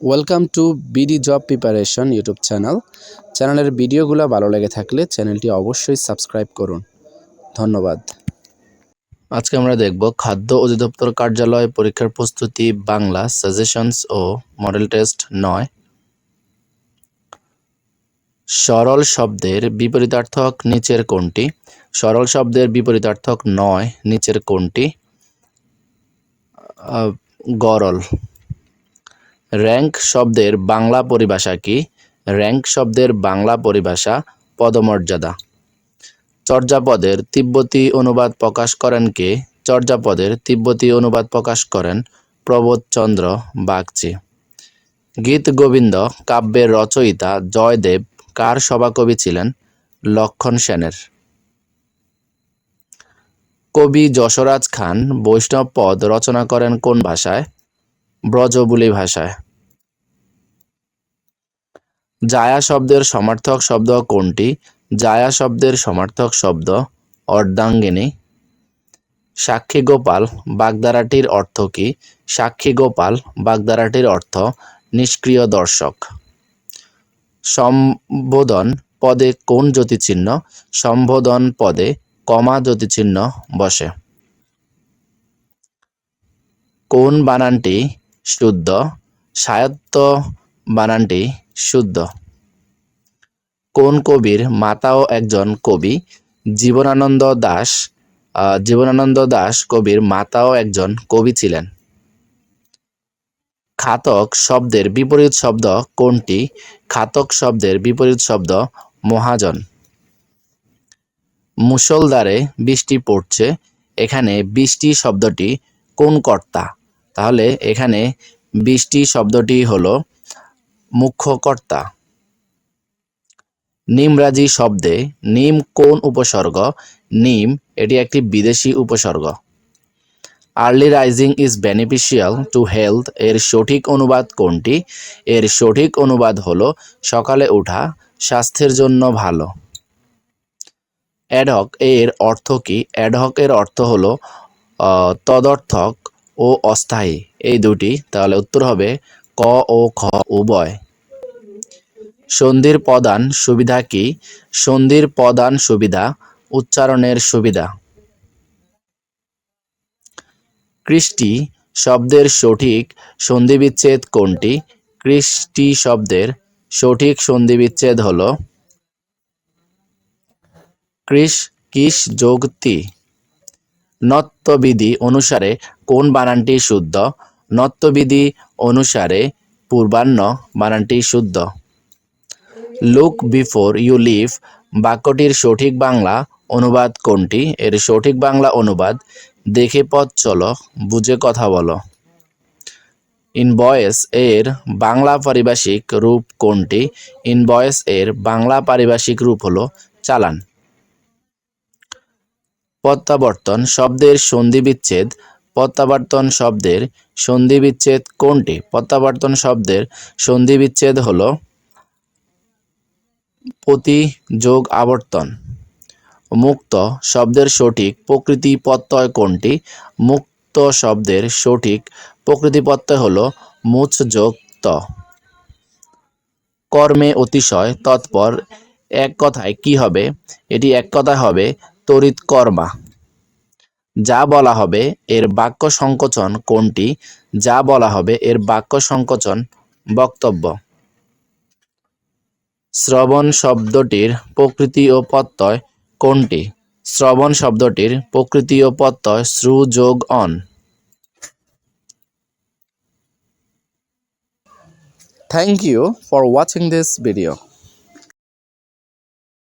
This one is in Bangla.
Welcome to BD job preparation YouTube channel চ্যানেলের ভিডিওগুলো ভালো লেগে থাকলে চ্যানেলটি অবশ্যই সাবস্ক্রাইব করুন। ধন্যবাদ। আজকে আমরা দেখব খাদ্য অধিদপ্তর কার্যালয় পরীক্ষার প্রস্তুতি বাংলা সাজেশনস ও মডেল টেস্ট নয়। সরল শব্দের বিপরীতার্থক নিচের কোনটি? সরল শব্দের বিপরীতার্থক নয়, নিচের কোনটি? গরল। র্যাঙ্ক শব্দের বাংলা পরিভাষা কি? র্যাঙ্ক শব্দের বাংলা পরিভাষা পদমর্যাদা। চর্যাপদের তিব্বতী অনুবাদ প্রকাশ করেন কে? চর্যাপদের তিব্বতী অনুবাদ প্রকাশ করেন প্রবোধচন্দ্র বাগচি। গীত গোবিন্দ কাব্যের রচয়িতা জয়দেব কার সভাকবি ছিলেন? লক্ষণ সেনের। কবি যশোরাজ খান বৈষ্ণব পদ রচনা করেন কোন ভাষায়? ব্রজবুলি ভাষায়। জায়া শব্দের সমার্থক শব্দ কোনটি? জায়া শব্দের সমার্থক শব্দ অর্ধাঙ্গিনী। সাক্ষী গোপাল বাগধারাটির অর্থ কি? সাক্ষী গোপাল বাগধারাটির অর্থ নিষ্ক্রিয় দর্শক। সম্বোধন পদে কোন জ্যোতিচিহ্ন? সম্বোধন পদে কমা জ্যোতিচিহ্ন বসে। কোন বানানটি শুদ্ধ? সায়ত্ত বানানটি শুদ্ধ। কোন কবির মাতাও একজন কবি? জীবনানন্দ দাস জীবনানন্দ দাস কবির মাতাও একজন কবি ছিলেন। খাতক শব্দের বিপরীত শব্দ কোনটি? খাতক শব্দের বিপরীত শব্দ মহাজন। মুষলধারে বৃষ্টি পড়ছে, এখানে বৃষ্টি শব্দটি কোন কর্তা? তাহলে এখানে বৃষ্টি শব্দটি হলো মুখ্য কর্তা নিমরাজি শব্দে নিম কোন উপসর্গ? নিম, এটি একটি বিদেশি উপসর্গ। Early rising is beneficial to health এর সঠিক অনুবাদ কোনটি? এর সঠিক অনুবাদ হলো সকালে ওঠা, স্বাস্থ্যের জন্য ভালো। অ্যাডহক এর অর্থ কি? অ্যাডহক এর অর্থ হলো তদর্থক ও অস্থায়ী। এই দুটি, তাহলে উত্তর হবে ক ও খ, উভয়। সন্ধির প্রদান সুবিধা কি? সন্ধির প্রদান সুবিধা, উচ্চারণের সুবিধা। কৃষ্টি শব্দের সঠিক সন্ধিবিচ্ছেদ কোনটি? কৃষ্টি শব্দের সঠিক সন্ধিবিচ্ছেদ হল কৃষ কিস যোগতি নত্যবিধি অনুসারে কোন বানানটি শুদ্ধ? নত্যবিধি অনুসারে পূর্বাহ্ন বানানটি শুদ্ধ। লুক বিফোর ইউ লিভ বাক্যটির সঠিক বাংলা অনুবাদ কোনটি? এর সঠিক বাংলা অনুবাদ, দেখে পথ চলো, বুঝে কথা বলো। ইনভয়েস এর বাংলা পারিভাষিক রূপ কোনটি? ইনভয়েস এর বাংলা পারিভাষিক রূপ হলো চালান। প্রত্যাবর্তন শব্দের সন্ধিবিচ্ছেদ, প্রত্যাবর্তন শব্দের সন্ধিবিচ্ছেদ কোনটি? প্রত্যাবর্তন শব্দের সন্ধিবিচ্ছেদ হলো প্রতি যোগ আবর্তন মুক্ত শব্দের সঠিক প্রকৃতি প্রত্যয় কোনটি? মুক্ত শব্দের সঠিক প্রকৃতি প্রত্যয় হলো মুচ যোগ ত কর্মে অতিশয় তৎপর এক কথায় কি হবে? এটি এক কথায় হবে তড়িৎ কর্মা। যা বলা হবে এর বাক্য সংকোচন কোনটি? যা বলা হবে এর বাক্য সংকোচন বক্তব্য। শ্রবণ শব্দটির প্রকৃতি ও প্রত্যয় কোনটি? শ্রবণ শব্দটির প্রকৃতি ও প্রত্যয় শ্রু যোগ on. Thank you for watching this video